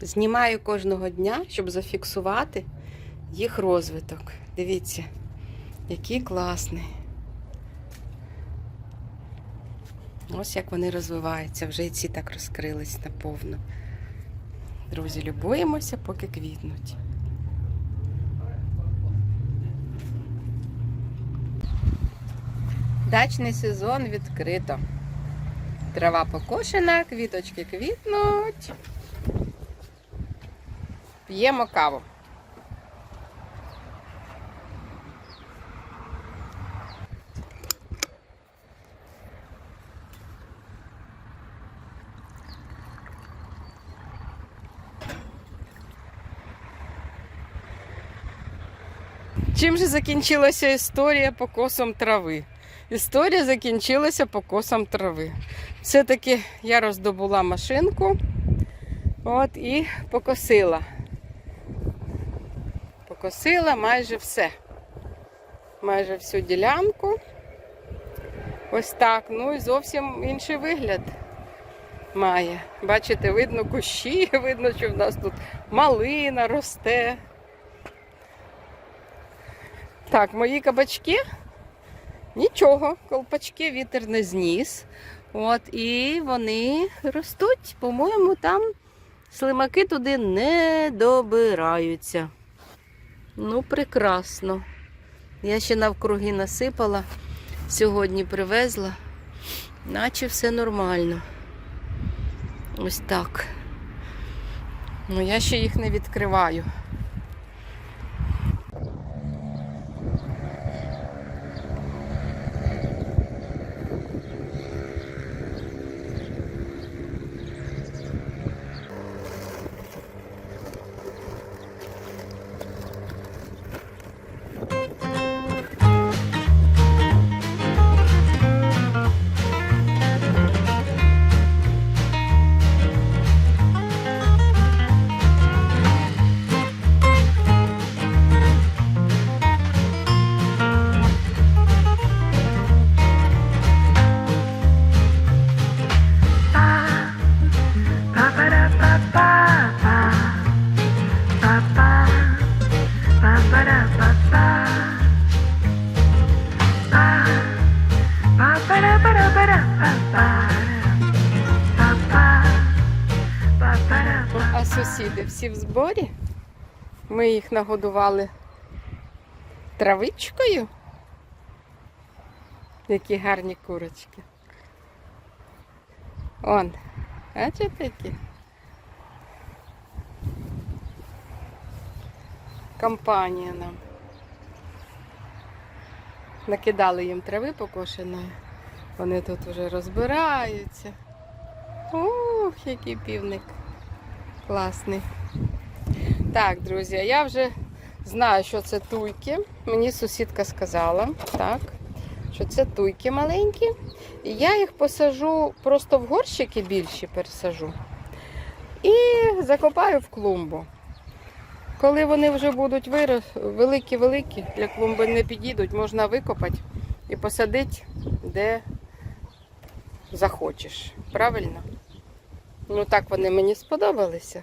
Знімаю кожного дня, щоб зафіксувати їх розвиток. Дивіться, який класний. Ось як вони розвиваються. Вже і ці так розкрились наповно. Друзі, любуємося, поки квітнуть. Дачний сезон відкрито. Трава покошена, квіточки квітнуть. П'ємо каву. Чим же закінчилася історія покосом трави? Історія закінчилася покосом трави. Все-таки я роздобула машинку от, і покосила. Покосила майже все. Майже всю ділянку. Ось так. Ну і зовсім інший вигляд має. Бачите, видно кущі, видно, що в нас тут малина росте. Так, мої кабачки нічого, колпачки вітер не зніс. От, і вони ростуть, по-моєму, там слимаки туди не добираються. Ну, прекрасно. Я ще навкруги насипала, сьогодні привезла, наче все нормально. Ось так. Ну, я ще їх не відкриваю. В зборі. Ми їх нагодували травичкою. Які гарні курочки. Он, бачите які? Компанія нам. Накидали їм трави покошеної. Вони тут вже розбираються. Ух, який півник. Класний. Так, друзі, я вже знаю, що це туйки. Мені сусідка сказала, так, що це туйки маленькі. І я їх посажу просто в горщики більші пересажу. І закопаю в клумбу. Коли вони вже будуть вирос... великі-великі, для клумби не підійдуть, можна викопати і посадити де захочеш. Правильно? Ну так вони мені сподобалися.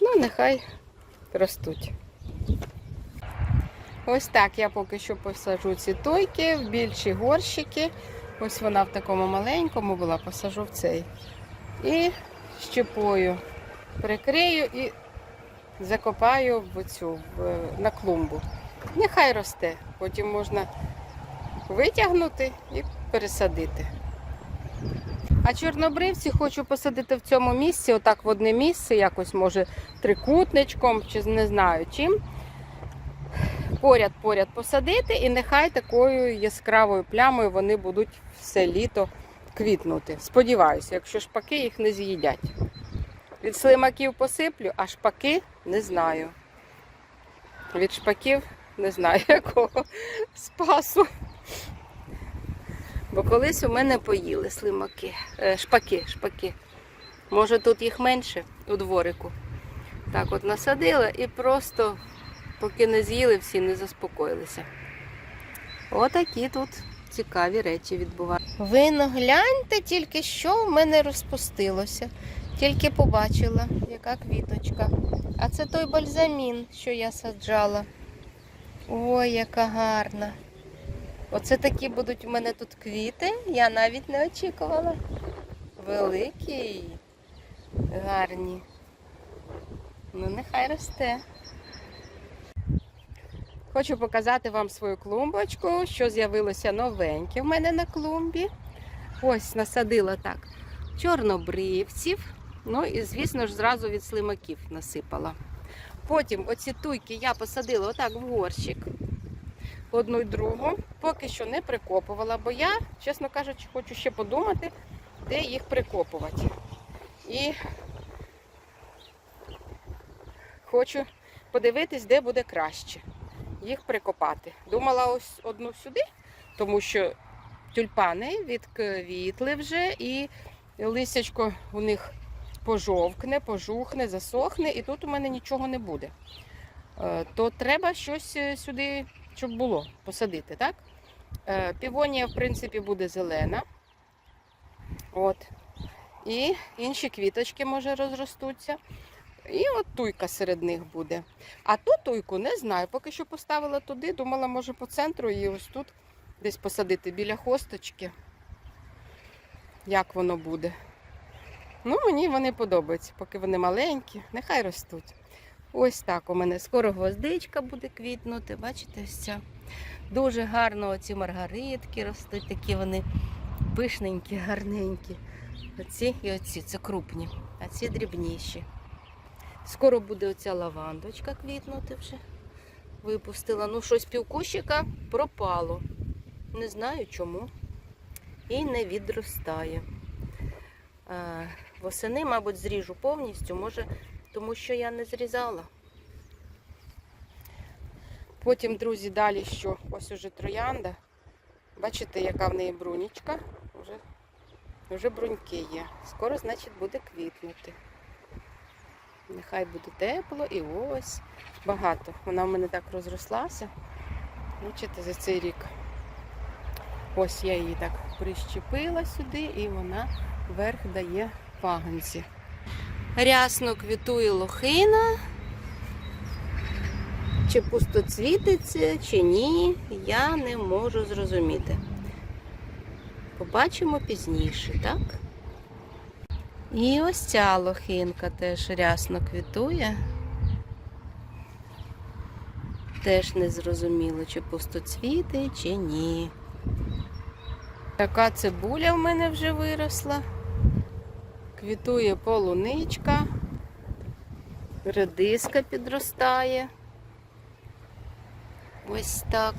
Ну, нехай ростуть. Ось так я поки що посаджу ці тойки в більші горщики. Ось вона в такому маленькому була, посажу в цей. І щепою прикрию і закопаю в цю в, на клумбу. Нехай росте. Потім можна витягнути і пересадити. А чорнобривці хочу посадити в цьому місці, отак в одне місце, якось може трикутничком, чи не знаю чим. Поряд-поряд посадити, і нехай такою яскравою плямою вони будуть все літо квітнути. Сподіваюся, якщо шпаки їх не з'їдять. Від слимаків посиплю, а шпаки не знаю. Від шпаків не знаю якого спасу. Бо колись у мене поїли слимаки, е, шпаки, шпаки. Може тут їх менше у дворику. Так от насадила і просто, поки не з'їли, всі не заспокоїлися. Отакі тут цікаві речі відбуваються. Ви ну гляньте тільки, що в мене розпустилося. Тільки побачила, яка квіточка. А це той бальзамін, що я саджала. Ой, яка гарна. Оце такі будуть у мене тут квіти. Я навіть не очікувала. Великі, гарні. Ну, нехай росте. Хочу показати вам свою клумбочку, що з'явилося новеньке в мене на клумбі. Ось насадила так чорнобривців. Ну і, звісно ж, зразу від слимаків насипала. Потім оці туйки я посадила отак в горщик. Одну й другу. Поки що не прикопувала, бо я, чесно кажучи, хочу ще подумати, де їх прикопувати. І хочу подивитись, де буде краще їх прикопати. Думала ось одну сюди, тому що тюльпани відквітли вже і листячко у них пожовкне, пожухне, засохне, і тут у мене нічого не буде. Е, То треба щось е, сюди, щоб було, посадити, так? Е, Півонія, в принципі, буде зелена. От. І інші квіточки, може, розростуться. І от туйка серед них буде. А ту туйку не знаю. Поки що поставила туди, думала, може по центру і ось тут десь посадити біля хосточки. Як воно буде. Ну, мені вони подобаються, поки вони маленькі, нехай ростуть. Ось так у мене скоро гвоздичка буде квітнути. Бачите, ось ця. Дуже гарно оці маргаритки ростуть, такі вони пишненькі, гарненькі. Оці і оці, це крупні, а ці дрібніші. Скоро буде оця лавандочка квітнути вже. Випустила. Ну, щось півкущика пропало. Не знаю чому. І не відростає. Восени, мабуть, зріжу повністю, може, тому що я не зрізала. Потім, друзі, далі що? Ось уже троянда. Бачите, яка в неї брунічка. Вже, вже бруньки є. Скоро, значить, буде квітнути. Нехай буде тепло і ось багато. Вона в мене так розрослася. Бачите, за цей рік. Ось я її так прищепила сюди і вона вверх дає пагонці. Рясно квітує лохина. Чи пустоцвітиться, чи ні, я не можу зрозуміти. Побачимо пізніше, так? І ось ця лохинка теж рясно квітує. Теж не зрозуміло, чи пустоцвіти, чи ні. Така цибуля в мене вже виросла. Квітує полуничка, редиска підростає. Ось так.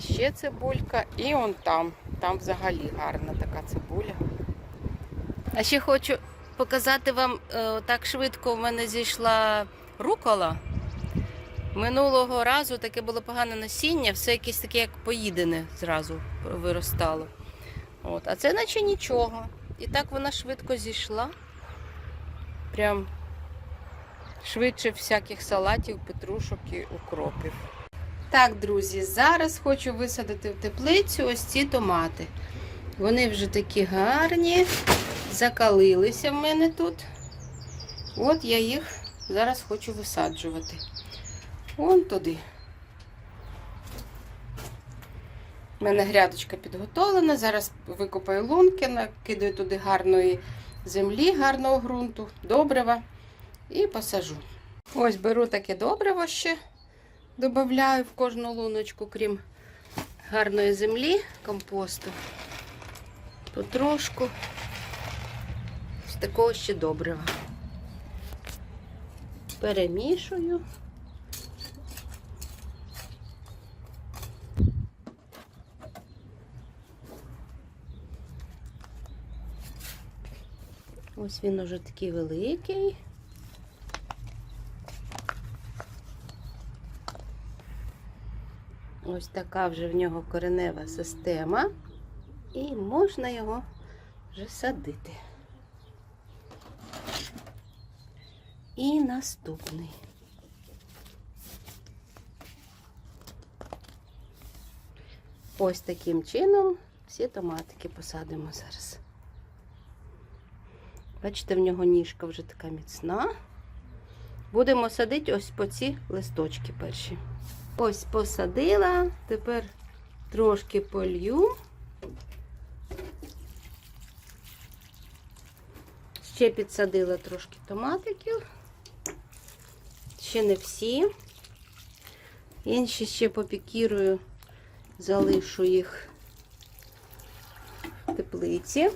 Ще цибулька і он там. Там взагалі гарна така цибуля. А ще хочу показати вам, е, так швидко в мене зійшла рукола. Минулого разу таке було погане насіння, все якесь таке, як поїдене зразу виростало. От. А це наче нічого. І так вона швидко зійшла. Прям швидше всяких салатів, петрушок і укропів. Так, друзі, зараз хочу висадити в теплицю ось ці томати. Вони вже такі гарні, закалилися в мене тут. От я їх зараз хочу висаджувати. Вон туди. У мене грядочка підготовлена. Зараз викопаю лунки, накидаю туди гарної землі, гарного ґрунту, добрива і посажу. Ось беру таке добриво ще, додаю в кожну луночку, крім гарної землі, компосту. Потрошку з такого ще добрива. Перемішую. Ось він уже такий великий. Ось така вже в нього коренева система. І можна його вже садити. І наступний. Ось таким чином всі томатики посадимо зараз. Бачите, в нього ніжка вже така міцна. Будемо садити ось по ці листочки перші. Ось посадила, тепер трошки полью. Ще підсадила трошки томатиків. Ще не всі. Інші ще попікірую, залишу їх в теплиці.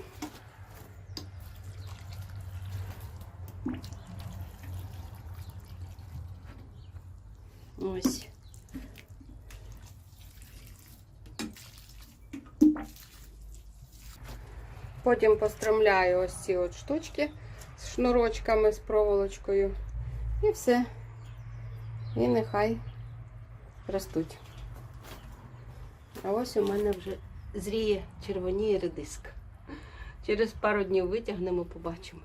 Ось. Потім постромляю ось ці от штучки з шнурочками, з проволочкою. І все. І нехай ростуть. А ось у мене вже зріє червоніє редиск. Через пару днів витягнемо, побачимо.